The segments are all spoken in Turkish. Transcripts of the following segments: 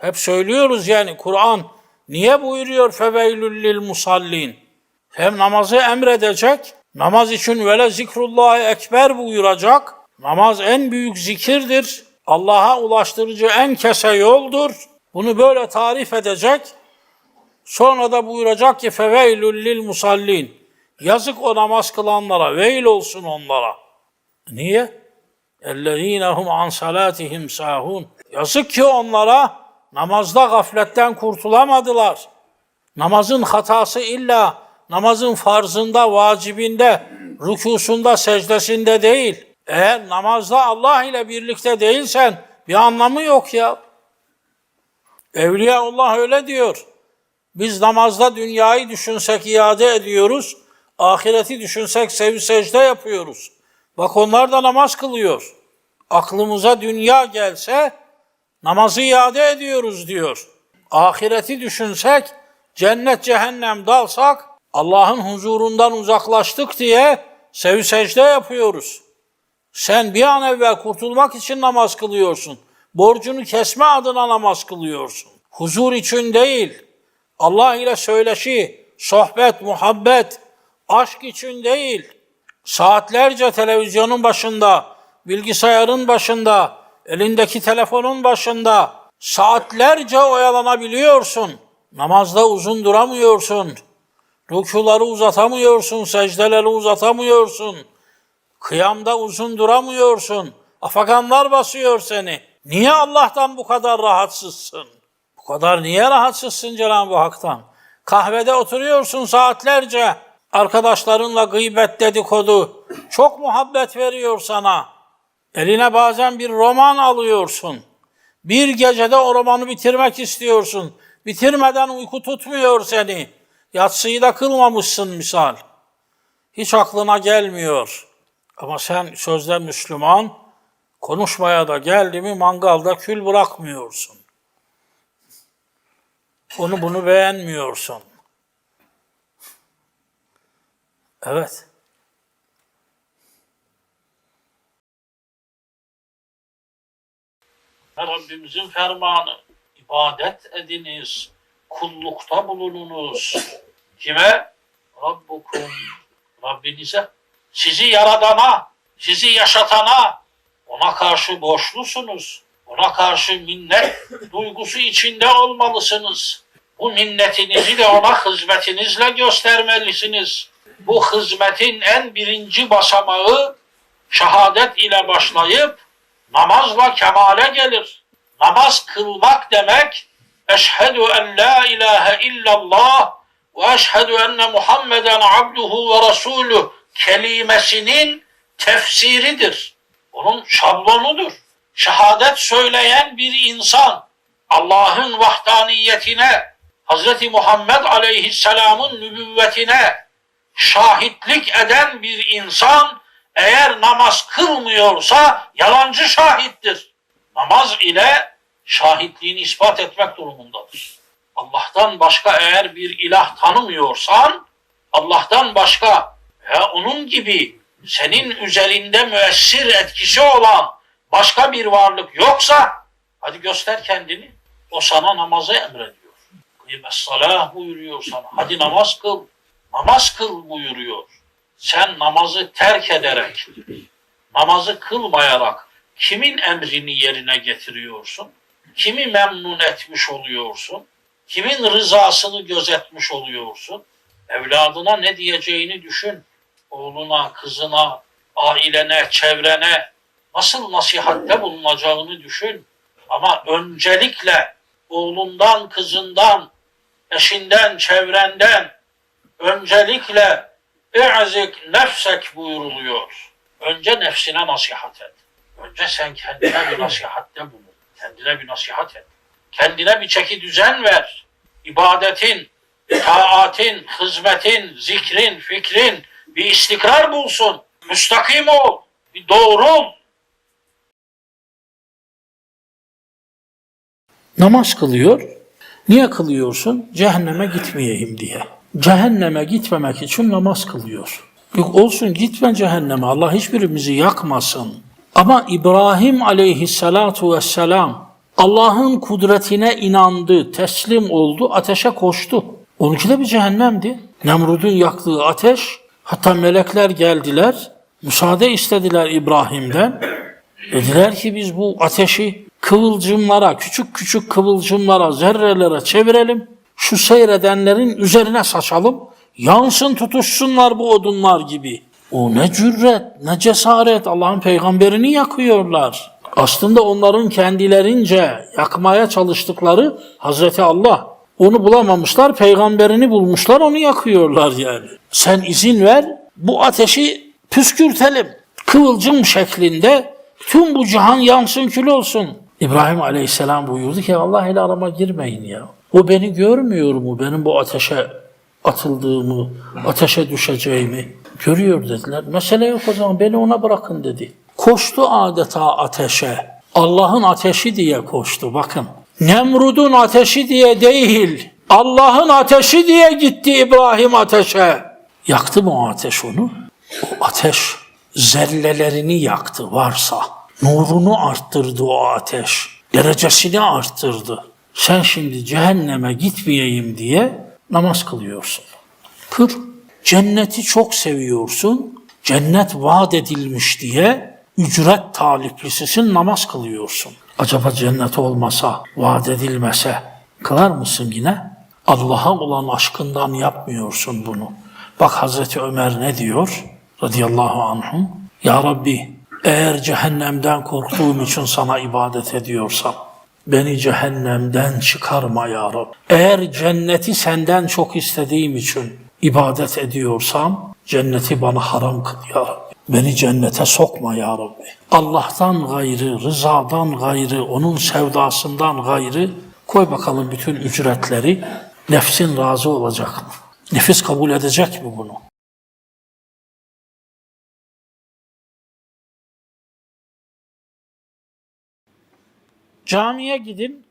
Hep söylüyoruz yani Kur'an niye buyuruyor feveylül lil musallin? Hem namazı emredecek, namaz için vele zikrullahi ekber buyuracak. Namaz en büyük zikirdir. Allah'a ulaştırıcı en kese yoldur. Bunu böyle tarif edecek. Sonra da buyuracak ki feveylül lil musallin. Yazık o namaz kılanlara, veil olsun onlara. Niye? اَلَّذ۪ينَ هُمْ عَنْ صَلَاتِهِمْ sahun. Yazık ki onlara namazda gafletten kurtulamadılar. Namazın hatası illa namazın farzında, vacibinde, rükusunda, secdesinde değil. Eğer namazda Allah ile birlikte değilsen bir anlamı yok ya. Evliyaullah öyle diyor. Biz namazda dünyayı düşünsek iade ediyoruz, ahireti düşünsek sev secde yapıyoruz. Bak onlar da namaz kılıyor. Aklımıza dünya gelse namazı iade ediyoruz diyor. Ahireti düşünsek, cennet cehennem dalsak Allah'ın huzurundan uzaklaştık diye sev secde yapıyoruz. Sen bir an evvel kurtulmak için namaz kılıyorsun. Borcunu kesme adına namaz kılıyorsun. Huzur için değil, Allah ile söyleşi, sohbet, muhabbet, aşk için değil. Saatlerce televizyonun başında, bilgisayarın başında, elindeki telefonun başında saatlerce oyalanabiliyorsun. Namazda uzun duramıyorsun. Rükuları uzatamıyorsun, secdeleri uzatamıyorsun. Kıyamda uzun duramıyorsun. Afakanlar basıyor seni. Niye Allah'tan bu kadar rahatsızsın? Bu kadar niye rahatsızsın Cenab-ı Hak'tan? Kahvede oturuyorsun saatlerce. Arkadaşlarınla gıybet dedikodu. Çok muhabbet veriyor sana. Eline bazen bir roman alıyorsun. Bir gecede o romanı bitirmek istiyorsun. Bitirmeden uyku tutmuyor seni. Yatsıyı da kılmamışsın misal. Hiç aklına gelmiyor. Ama sen sözde Müslüman, konuşmaya da geldi mi mangalda kül bırakmıyorsun. Onu bunu beğenmiyorsun. Evet. Rabbimizin fermanı. ibadet ediniz. Kullukta bulununuz. Kime? Rabbukum. Rabbinize. Sizi yaradana, sizi yaşatana, ona karşı borçlusunuz. Ona karşı minnet duygusu içinde olmalısınız. Bu minnetinizi de ona hizmetinizle göstermelisiniz. Bu hizmetin en birinci basamağı şehadet ile başlayıp namazla kemale gelir. Namaz kılmak demek eşhedü en la ilahe illallah ve eşhedü enne Muhammeden abduhu ve resuluh kelimesinin tefsiridir. Onun şablonudur. Şehadet söyleyen bir insan Allah'ın vahdaniyetine, Hz. Muhammed aleyhisselamın nübüvvetine şahitlik eden bir insan eğer namaz kılmıyorsa yalancı şahittir. Namaz ile şahitliğini ispat etmek durumundadır. Allah'tan başka eğer bir ilah tanımıyorsan, Allah'tan başka ve onun gibi senin üzerinde müessir etkisi olan başka bir varlık yoksa, hadi göster kendini. O sana namazı emrediyor. Kıymet salah buyuruyor sana. Hadi namaz kıl. Namaz kıl buyuruyor. Sen namazı terk ederek, namazı kılmayarak kimin emrini yerine getiriyorsun? Kimi memnun etmiş oluyorsun? Kimin rızasını gözetmiş oluyorsun? Evladına ne diyeceğini düşün. Oğluna, kızına, ailene, çevrene nasıl nasihatte bulunacağını düşün. Ama öncelikle oğlundan, kızından, eşinden, çevrenden öncelikle i'zik nefsek buyuruluyor. Önce nefsine nasihat et. Önce sen kendine bir nasihatte bulun. Kendine bir nasihat et. Kendine bir çeki düzen ver. İbadetin, taatin, hizmetin, zikrin, fikrin bir istikrar bulsun. Müstakim ol. Bir doğru ol. Namaz kılıyor. Niye kılıyorsun? Cehenneme gitmeyeyim diye. Cehenneme gitmemek için namaz kılıyor. Yok olsun gitme cehenneme. Allah hiçbirimizi yakmasın. Ama İbrahim aleyhissalatu vesselam Allah'ın kudretine inandı, teslim oldu, ateşe koştu. Onunki de bir cehennemdi. Nemrud'un yaktığı ateş, hatta melekler geldiler, müsaade istediler İbrahim'den. Dediler ki biz bu ateşi kıvılcımlara, küçük küçük kıvılcımlara, zerrelere çevirelim. Şu seyredenlerin üzerine saçalım. Yansın tutuşsunlar bu odunlar gibi. O ne cüret, ne cesaret. Allah'ın peygamberini yakıyorlar. Aslında onların kendilerince yakmaya çalıştıkları Hazreti Allah. Onu bulamamışlar, peygamberini bulmuşlar, onu yakıyorlar yani. Sen izin ver, bu ateşi püskürtelim. Kıvılcım şeklinde tüm bu cihan yansın kül olsun. İbrahim Aleyhisselam buyurdu ki Allah ile arama girmeyin ya. O beni görmüyor mu benim bu ateşe atıldığımı, ateşe düşeceğimi? Görüyor dediler. Mesele yok o zaman beni ona bırakın dedi. Koştu adeta ateşe. Allah'ın ateşi diye koştu bakın. Nemrud'un ateşi diye değil. Allah'ın ateşi diye gitti İbrahim ateşe. Yaktı mı o ateş onu? O ateş zerrelerini yaktı varsa. Nurunu arttırdı o ateş. Derecesini arttırdı. Sen şimdi cehenneme gitmeyeyim diye namaz kılıyorsun. Kır. Cenneti çok seviyorsun. Cennet vaat edilmiş diye ücret taliplisisin namaz kılıyorsun. Acaba cennet olmasa, vaat edilmese kılar mısın yine? Allah'a olan aşkından yapmıyorsun bunu. Bak Hazreti Ömer ne diyor? Radıyallahu anhum. Ya Rabbi eğer cehennemden korktuğum için sana ibadet ediyorsam beni cehennemden çıkarma ya Rabbi. Eğer cenneti senden çok istediğim için ibadet ediyorsam cenneti bana haram kıl ya Rabbi. Beni cennete sokma ya Rabbi. Allah'tan gayrı, rızadan gayrı, onun sevdasından gayrı koy bakalım bütün ücretleri. Nefsin razı olacak mı? Nefis kabul edecek mi bunu? Camiye gidin.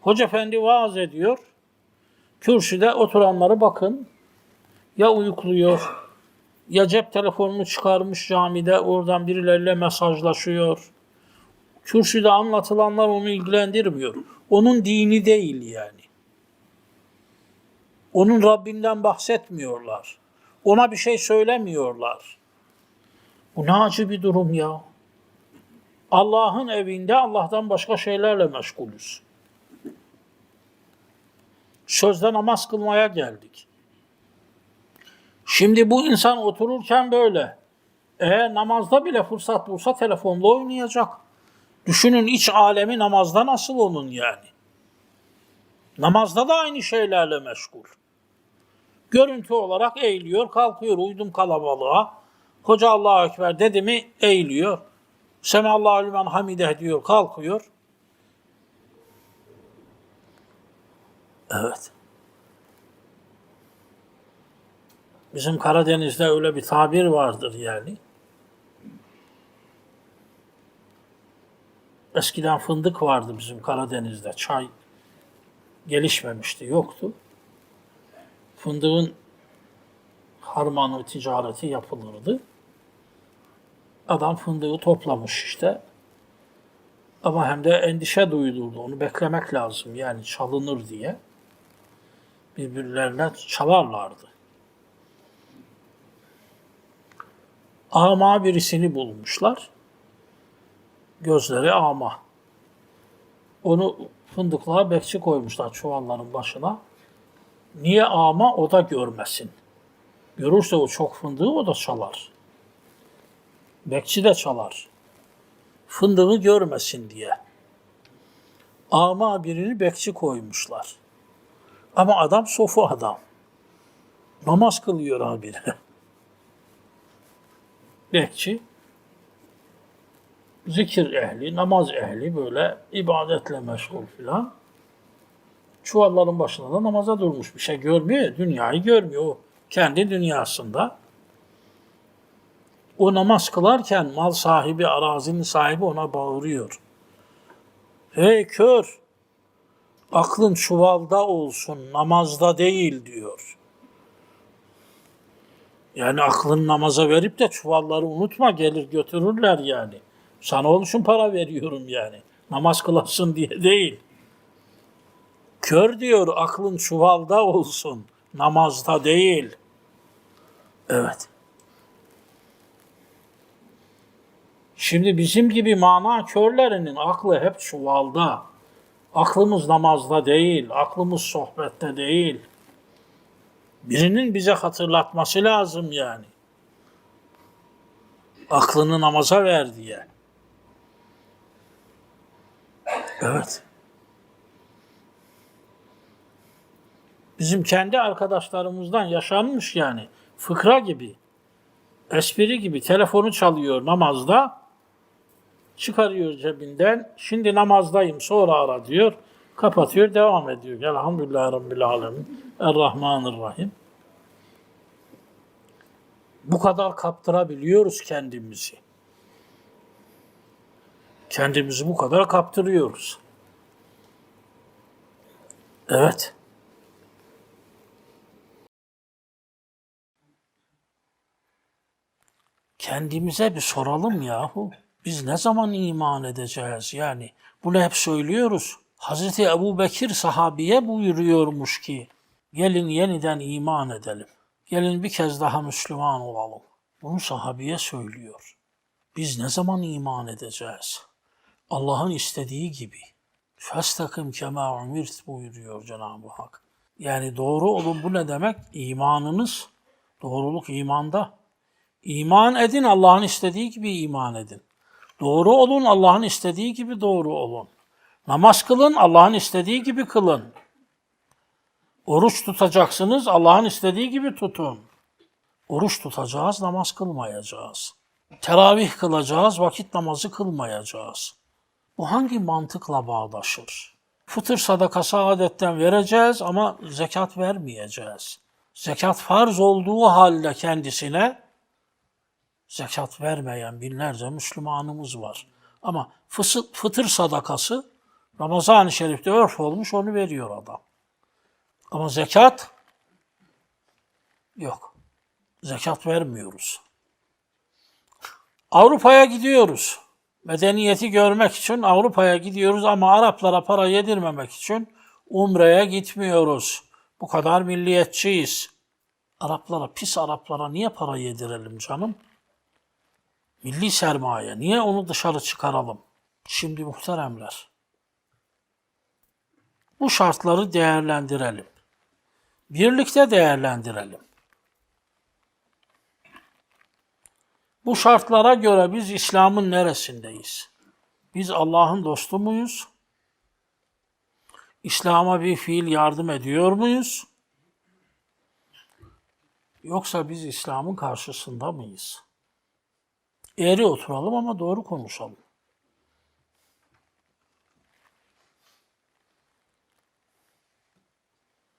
Hoca efendi vaaz ediyor. Kürsüde oturanları bakın. Ya uykuluyor, ya cep telefonunu çıkarmış camide oradan birileriyle mesajlaşıyor. Kürsüde anlatılanlar onu ilgilendirmiyor. Onun dini değil yani. Onun Rabbinden bahsetmiyorlar. Ona bir şey söylemiyorlar. Bu ne acı bir durum ya. Allah'ın evinde Allah'tan başka şeylerle meşgulüz. Sözde namaz kılmaya geldik. Şimdi bu insan otururken böyle. Eğer namazda bile fırsat bulsa telefonla oynayacak. Düşünün iç alemi namazda nasıl onun yani. Namazda da aynı şeylerle meşgul. Görüntü olarak eğiliyor, kalkıyor, uydum kalabalığa. Hoca Allahu Ekber dedi mi eğiliyor. Semallahu limen hamideh diyor, kalkıyor. Evet. Bizim Karadeniz'de öyle bir tabir vardır yani. Eskiden fındık vardı bizim Karadeniz'de. Çay gelişmemişti, yoktu. Fındığın harmanı ticareti yapılırdı. Adam fındığı toplamış işte. Ama hem de endişe duyulurdu. Onu beklemek lazım yani çalınır diye. Birbirlerine çalarlardı. ama birisini bulmuşlar. Gözleri ama. Onu fındıklığa bekçi koymuşlar çuvalların başına. Niye ama o da görmesin. Görürse o çok fındığı o da çalar. Bekçi de çalar. Fındığı görmesin diye. Ama birini bekçi koymuşlar. Ama adam sofu adam. Namaz kılıyor abi. bekçi, zikir ehli, namaz ehli böyle ibadetle meşgul filan. Çuvalların başında da namaza durmuş. Bir şey görmüyor, dünyayı görmüyor. O kendi dünyasında. O namaz kılarken mal sahibi, arazinin sahibi ona bağırıyor. Hey kör, aklın çuvalda olsun, namazda değil diyor. Yani aklın namaza verip de çuvalları unutma gelir götürürler yani. Sana onun para veriyorum yani. Namaz kılasın diye değil. Kör diyor aklın çuvalda olsun. Namazda değil. Evet. Şimdi bizim gibi mana körlerinin aklı hep çuvalda. Aklımız namazda değil, aklımız sohbette değil. Birinin bize hatırlatması lazım yani. Aklını namaza ver diye. Evet. Bizim kendi arkadaşlarımızdan yaşanmış yani. Fıkra gibi, espri gibi telefonu çalıyor namazda. Çıkarıyor cebinden. Şimdi namazdayım sonra ara diyor. Kapatıyor devam ediyor. Elhamdülillah Rabbil Alemin. Errahmanirrahim. Bu kadar kaptırabiliyoruz kendimizi. Kendimizi bu kadar kaptırıyoruz. Evet. Kendimize bir soralım yahu. Biz ne zaman iman edeceğiz yani? Bunu hep söylüyoruz. Hazreti Ebu Bekir sahabiye buyuruyormuş ki, gelin yeniden iman edelim. Gelin bir kez daha Müslüman olalım. Bunu sahabiye söylüyor. Biz ne zaman iman edeceğiz? Allah'ın istediği gibi. Festakim kema umirt buyuruyor Cenab-ı Hak. Yani doğru olun bu ne demek? İmanınız, doğruluk imanda. İman edin Allah'ın istediği gibi iman edin. Doğru olun Allah'ın istediği gibi doğru olun. Namaz kılın Allah'ın istediği gibi kılın. Oruç tutacaksınız Allah'ın istediği gibi tutun. Oruç tutacağız, namaz kılmayacağız. Teravih kılacağız, vakit namazı kılmayacağız. Bu hangi mantıkla bağdaşır? Fıtır sadakası adetten vereceğiz ama zekat vermeyeceğiz. Zekat farz olduğu halde kendisine zekat vermeyen binlerce Müslümanımız var. Ama fıtır sadakası Ramazan-ı Şerif'te örf olmuş onu veriyor adam. Ama zekat yok. Zekat vermiyoruz. Avrupa'ya gidiyoruz. Medeniyeti görmek için Avrupa'ya gidiyoruz ama Araplara para yedirmemek için Umre'ye gitmiyoruz. Bu kadar milliyetçiyiz. Araplara, pis Araplara niye para yedirelim canım? Milli sermaye. Niye onu dışarı çıkaralım? Şimdi muhteremler. Bu şartları değerlendirelim. Birlikte değerlendirelim. Bu şartlara göre biz İslam'ın neresindeyiz? Biz Allah'ın dostu muyuz? İslam'a bir fiil yardım ediyor muyuz? Yoksa biz İslam'ın karşısında mıyız? Eğri oturalım ama doğru konuşalım.